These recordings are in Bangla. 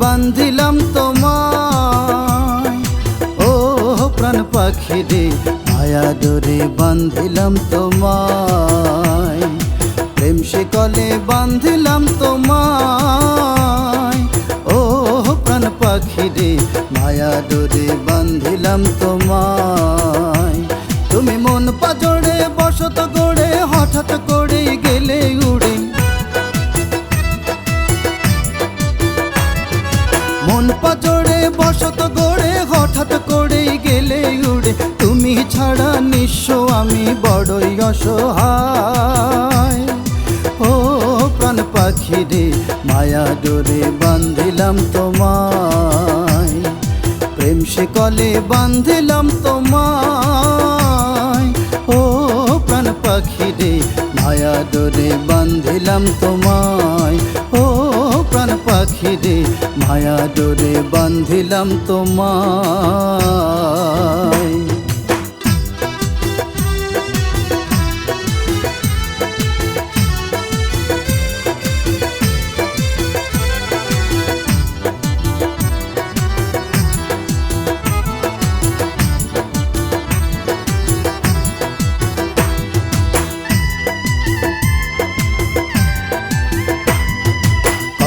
বান্ধিলাম তোমায়। ও প্রাণ পাখি রে মায়া ডোরে বান্ধিলাম তোমায়। প্রেম শিকলে বান্ধিলাম তোমায়। ও প্রাণ পাখি রে মায়া ডোরে বান্ধিলাম তোমায়। মন পাজড়ে বসত গড়ে, হঠাৎ করে গেলে উড়ে। তুমি ছাড়া নিঃস্ব, আমি বড়ই অসহায়। ও প্রাণ পাখি রে, মায়া ডোরে বান্ধিলাম তোমায়। প্রেম শিকলে বান্ধিলাম তোমায়। ও প্রাণ পাখি রে, মায়া ডোরে বান্ধিলাম তোমায়। রে মায়া ডোরে বান্ধিলাম তোমায়।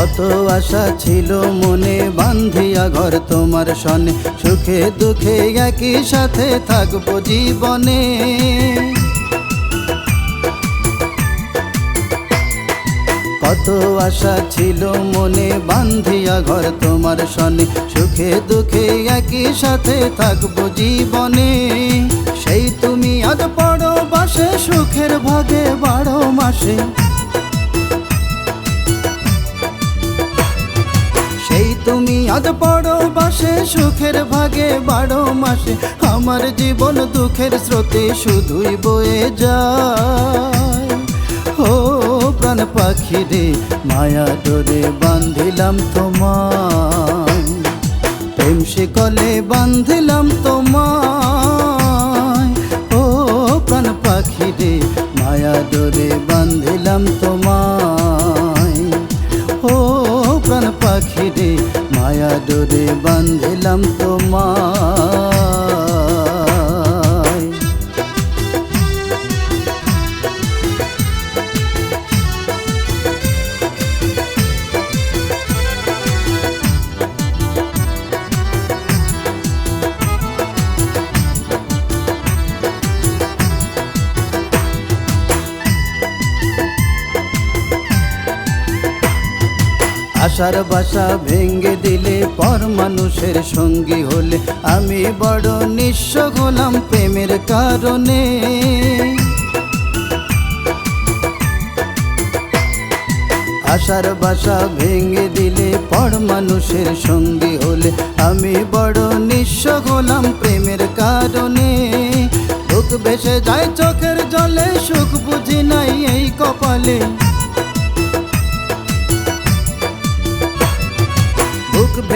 কত আশা ছিল মনে, বান্ধিয়া ঘর তোমার সনে। সুখে দুঃখে একই সাথে থাকব জীবনে। কত আশা ছিল মনে, বান্ধিয়া ঘর তোমার সনে। সুখে দুঃখে একই সাথে থাকব জীবনে। সেই তুমি আজ পড়ো বাসে, সুখের ভাগে বারো মাসে। তুমি আজ পড়ো বাসে সুখের ভাগে বারো মাসে। আমার জীবন দুঃখের স্রোতে শুধুই বয়ে যায়। ও প্রাণ পাখি রে, মায়া ডোরে বান্ধিলাম তোমার প্রেম শিকলে বান্ধিলাম তোমায়। ও প্রাণ পাখি রে, মায়া ডোরে বান্ধিলাম তোমায়। মায়া ডোরে বান্ধিলাম আশার বাসা ভেঙ্গে দিলে পর মানুষের সঙ্গী হলে। আমি বড় নিঃস্ব হলাম প্রেমের কারণে। আশার বাসা ভেঙে দিলে পর মানুষের সঙ্গী হলে। আমি বড় নিঃস্ব হলাম প্রেমের কারণে। বুক বেসে যায় চোখের জলে, সুখ বুঝি নাই এই কপালে।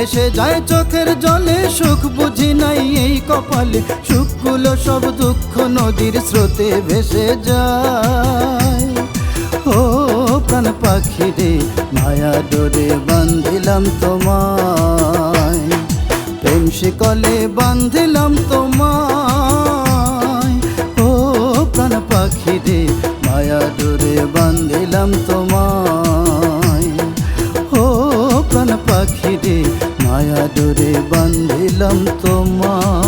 ভেসে যায় চোখের জলে, সুখ বুঝি নাই এই কপালে। সুখগুলো সব দুঃখ নদীর স্রোতে ভেসে যায়। ও প্রাণ পাখি রে, মায়া ডোরে বান্ধিলাম তোমায়। প্রেম শিকলে বান্ধিলাম তোমায়। ও প্রাণ পাখি রে, মায়া ডোরে বান্ধিলাম তোমায়। প্রাণ পাখি রে মায়া ডোরে বান্ধিলাম তোমার